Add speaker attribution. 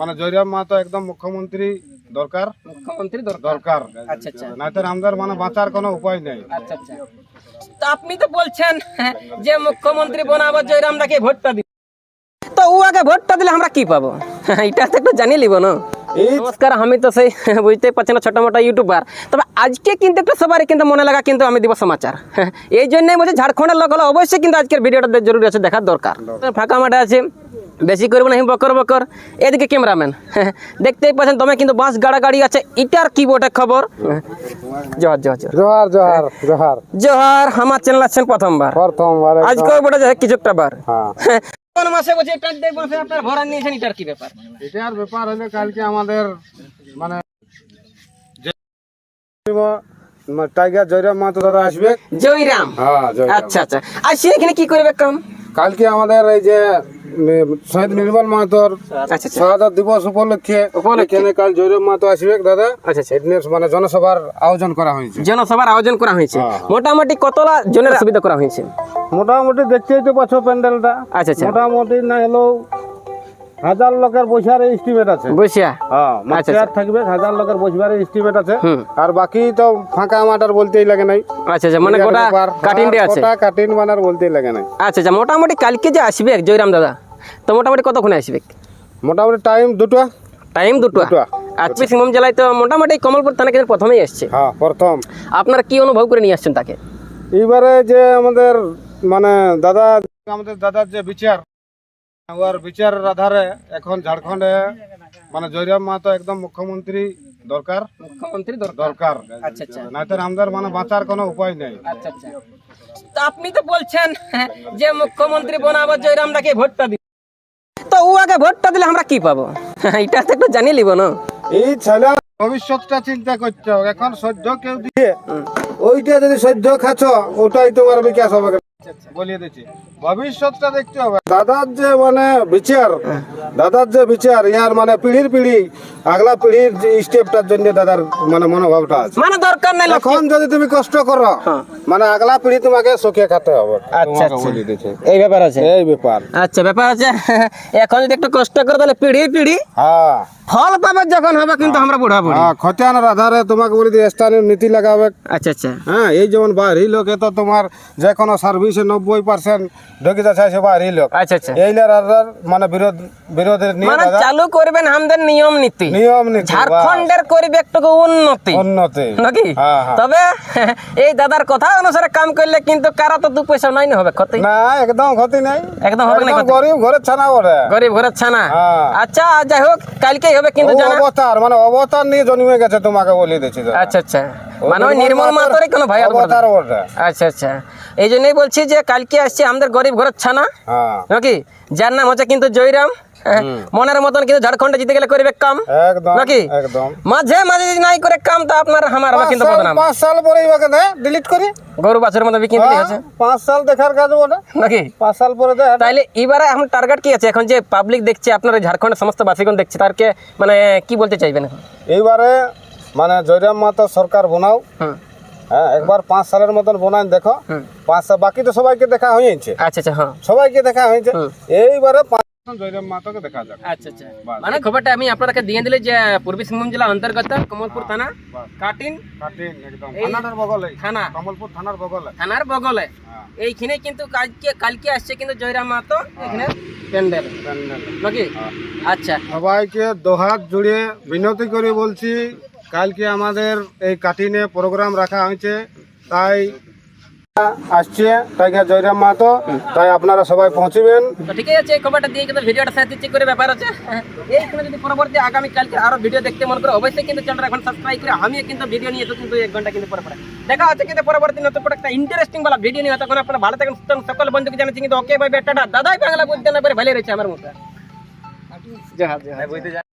Speaker 1: মানে জয়রাম মাহাতো একদম মুখ্যমন্ত্রী দরকার।
Speaker 2: মুখ্যমন্ত্রী দরকার। আচ্ছা আচ্ছা।
Speaker 1: নাইতো আমাদের মানে বাঁচার কোনো উপায় নেই।
Speaker 2: আচ্ছা আচ্ছা। তো আপনি তো বলছেন যে মুখ্যমন্ত্রী ভোটটা দিন তো ও আগে ভোটটা দিলে আমরা কি পাবো? এটা তো একটু জানিয়ে নিব না? নমস্কার আমি তো সেই বুঝতেই পারছি না ছোটো মোটো ইউটিউবার তবে আজকে কিন্তু একটু সবারই কিন্তু মনে লাগা কিন্তু আমি দিব সমাচার। এই জন্যই বলছি ঝাড়খণ্ডের লোক হলে অবশ্যই কিন্তু আজকের ভিডিওটা জরুরি আছে দেখার দরকার। ফাঁকা মাঠে আছে। বেশি করব না বকর বকর এদিকে ক্যামেরাম্যান। দেখতেই পাচ্ছেন তুমি কিন্তু বাঁশ গাড়া গাড়ি আছে। এটার কি বটে খবর। জোহার জোহার জোহার।
Speaker 1: জোহার জোহার জোহার।
Speaker 2: আমার চ্যানেল আছেন প্রথমবার।
Speaker 1: প্রথমবার
Speaker 2: আজকেও বটে যায় কিছু একটা বার।
Speaker 1: হ্যাঁ।
Speaker 2: কোন মাসে বলছে এটা মাসে আপনার ভরা নিয়েছেন এটার কি ব্যাপার?
Speaker 1: এটার ব্যাপার হলো কালকে আমাদের মানে টাইগার জয়রাম মাহাতো দাদা আসবে।
Speaker 2: জয়রাম?
Speaker 1: হ্যাঁ
Speaker 2: আচ্ছা আচ্ছা। আর সে এখানে কি করবে কাম
Speaker 1: কালকে আমাদের এই যে শহীদ নির্মল মাহাতোর
Speaker 2: শাহাদ আচ্ছা।
Speaker 1: দিবস উপলক্ষে
Speaker 2: উপলক্ষে।
Speaker 1: এখানে কাল জৈরব মাহাতো আসবে দাদা।
Speaker 2: আচ্ছা আচ্ছা।
Speaker 1: মানে জনসভার আয়োজন করা হয়েছে।
Speaker 2: জনসভার আয়োজন করা হয়েছে।
Speaker 1: হ্যাঁ।
Speaker 2: মোটামুটি কতলা জনের সুবিধা করা হয়েছে?
Speaker 1: মোটামুটি দেখতেই তো পাচ্ছ প্যান্ডেলটা।
Speaker 2: আচ্ছা আচ্ছা।
Speaker 1: মোটামুটি না হলেও হাজার লোকের বসার এস্টিমেট আছে।
Speaker 2: বসিয়া?
Speaker 1: হ্যাঁ মানে
Speaker 2: আচ্ছা,
Speaker 1: চেয়ার থাকবে হাজার লোকের বসবার এস্টিমেট আছে। আর বাকি তো ফাঁকা মাটার বলতেই লাগে নাই।
Speaker 2: আচ্ছা আচ্ছা মানে গোটা কাটিংটি আছে?
Speaker 1: গোটা কাটিং বানার বলতেই লাগে নাই।
Speaker 2: আচ্ছা আচ্ছা মোটামুটি কালকে যে আসবে জয়রাম দাদা তো মোটামুটি কতক্ষণে আসবে?
Speaker 1: মোটামুটি টাইম দুটো
Speaker 2: টাইম দুটো। আচ্ছা সিংভূম জেলায় তো মোটামুটি কমলপুর থানা কিন্তু প্রথমেই এসছে
Speaker 1: হ্যাঁ প্রথম।
Speaker 2: আপনার কি অনুভব করে নিয়ে আসছেন তাকে?
Speaker 1: এইবারে যে আমাদের মানে দাদা আমাদের দাদার যে বিচার ওর বিচারের আধারে এখন ঝাড়খণ্ডে মানে জয়রাম মাহাতো একদম মুখ্যমন্ত্রী দরকার।
Speaker 2: মুখ্যমন্ত্রী
Speaker 1: দরকার?
Speaker 2: আচ্ছা আচ্ছা।
Speaker 1: নাইতো আমাদের মানে বাঁচার কোনো উপায় নেই।
Speaker 2: আচ্ছা আচ্ছা। তো আপনি তো বলছেন যে মুখ্যমন্ত্রী বানাবো জয়রামদাকে ভোটটা দিন তো ও আগে ভোটটা দিলে আমরা কি পাবো? এটা তো একটু জানিয়ে নিব না?
Speaker 1: এই ছেলে ভবিষ্যৎটা চিন্তা করছ এখন সহ্য কেউ দিয়ে ওইটা যদি সহ্য খাচ্ছ ওটাই তোমার বিকাশ হবে। বলিয়ে দিচ্ছি। ভবিষ্যৎটা দেখতে হবে। দাদার যে মানে বিচার দাদার যে বিচার ইয়ার মানে পিঢ়ির পিঢ়ি আগলা পিঢ়ির স্টেপটার জন্য দাদার মানে মনোভাবটা আছে।
Speaker 2: মানে দরকার নাই
Speaker 1: এখন যদি তুমি কষ্ট করো মানে আগলা পিঢ়ি তোমাকে সুখে খেতে হবে।
Speaker 2: আচ্ছা, আচ্ছা।
Speaker 1: বলে দিচ্ছি।
Speaker 2: এই ব্যাপার আছে?
Speaker 1: এই ব্যাপার।
Speaker 2: আচ্ছা ব্যাপার আছে এখন যদি একটু কষ্ট করে তাহলে পিড়ি পিড়ি
Speaker 1: হ্যাঁ।
Speaker 2: ফল পাবে যখন হবে কিন্তু আমরা বুড়া বুড়ি।
Speaker 1: হ্যাঁ খতিয়ানের আধারে তোমাকে বলে দিই স্থানীয় নীতি লাগাবে।
Speaker 2: আচ্ছা আচ্ছা।
Speaker 1: হ্যাঁ এই যেমন বাড়ি লোকে তো তোমার যে কোনো সার্ভিসে নব্বই পার্সেন্ট লোক।
Speaker 2: আচ্ছা আচ্ছা।
Speaker 1: এইলার মানে বিরোধ বিরোধের
Speaker 2: মানে চালু করবেন আমাদের নিয়ম নীতি।
Speaker 1: নিয়ম নীতি
Speaker 2: ঝাড়খণ্ডের করবে একটু উন্নতি।
Speaker 1: উন্নতি।
Speaker 2: নাকি?
Speaker 1: হ্যাঁ, হ্যাঁ।
Speaker 2: তবে এই দাদার কথা অনুসারে কাম করলে কিন্তু কারা তো দু পয়সা নাই না হবে ক্ষতি?
Speaker 1: না একদম ক্ষতি নাই।
Speaker 2: একদম হবে না
Speaker 1: গরিব ঘরের ছানা বলে
Speaker 2: গরিব ঘরের ছানা?
Speaker 1: হ্যাঁ।
Speaker 2: আচ্ছা যাই হোক কালকেই হবে কিন্তু জানা।
Speaker 1: অবতার মানে অবতার নিয়ে জন্মে গেছে তোমাকে বলে দিচ্ছি
Speaker 2: আচ্ছা আচ্ছা। মানে ওই নির্মল মাতরে কোনো ভাই
Speaker 1: অবতার
Speaker 2: আচ্ছা আচ্ছা। এই জন্যই বলছি যে কালকে আসছে আমাদের গরিব ঘরের ছানা
Speaker 1: হ্যাঁ।
Speaker 2: নাকি? যার নাম হচ্ছে কিন্তু জয়রাম। হ্যাঁ, মনের মতন কিন্তু ঝাড়খণ্ডে জিতে গেলে করবে কাম নাকি? মাঝে মাঝে যদি নাই করে কাম তো আপনার আমার হবে কিন্তু বদনাম।
Speaker 1: পাঁচ সাল পরে দে ডিলিট করি।
Speaker 2: গরু বাছুর মতো বিকিন দিলে আছে
Speaker 1: পাঁচ সাল দেখার কাজ ওটা
Speaker 2: নাকি?
Speaker 1: পাঁচ সাল পরে দেখ।
Speaker 2: তাইলে এবারে এখন টার্গেট কি আছে? এখন যে পাবলিক দেখছে আপনার ঝাড়খণ্ডের সমস্ত বাসীগণ দেখছে তারকে মানে কি বলতে চাইবেন এখন?
Speaker 1: এইবারে মানে জয়রাম মাতো সরকার বনাও। হ্যাঁ একবার পাঁচ সালের মতন বনান দেখো। পাঁচ সাল বাকি তো সবাইকে দেখা হয়েছে।
Speaker 2: আচ্ছা আচ্ছা হ্যাঁ।
Speaker 1: সবাইকে দেখা হয়েছে। এইবারে
Speaker 2: আচ্ছা আচ্ছা। মানে খবরটা আমি আপনাদেরকে দিয়ে দিলে যে পূর্বী সিংভূম জেলা অন্তর্গত কমলপুর থানা কাটিন থানা।
Speaker 1: কমলপুর থানার বগলে।
Speaker 2: থানার বগলে।
Speaker 1: হ্যাঁ।
Speaker 2: এইখানে কিন্তু কালকে কালকে আসছে কিন্তু জয়রাম এখানে প্যান্ডেল। নাকি? আচ্ছা।
Speaker 1: সবাইকে দোহাত জুড়ে বিনতি করে বলছি কালকে আমাদের এই কাটিনে প্রোগ্রাম রাখা হয়েছে তাই আসছে টাইগার জয়রাম মাহাতো তাই আপনারা সবাই পৌঁছবেন।
Speaker 2: ঠিক আছে এই খবরটা দিয়ে কিন্তু ভিডিওটা সাথে চেক করে ব্যাপার আছে। হ্যাঁ, এইখানে যদি পরবর্তী আগামী কালকে আরও ভিডিও দেখতে মন করে অবশ্যই কিন্তু চ্যানেলটা এখন সাবস্ক্রাইব করে আমি কিন্তু ভিডিও নিয়ে তো কিন্তু এক ঘণ্টা কিন্তু পরে পরে। দেখা হচ্ছে কিন্তু পরবর্তী নতুন একটা ইন্টারেস্টিং বলা ভিডিও নিয়ে। তখন আপনারা ভালো থাকেন সুস্থ সকল বন্ধুকে জানাচ্ছি কিন্তু ওকে বাই বেটাটা দাদাই বাংলা বুঝতে না পারে ভালো রয়েছে আমার মতো। হাত।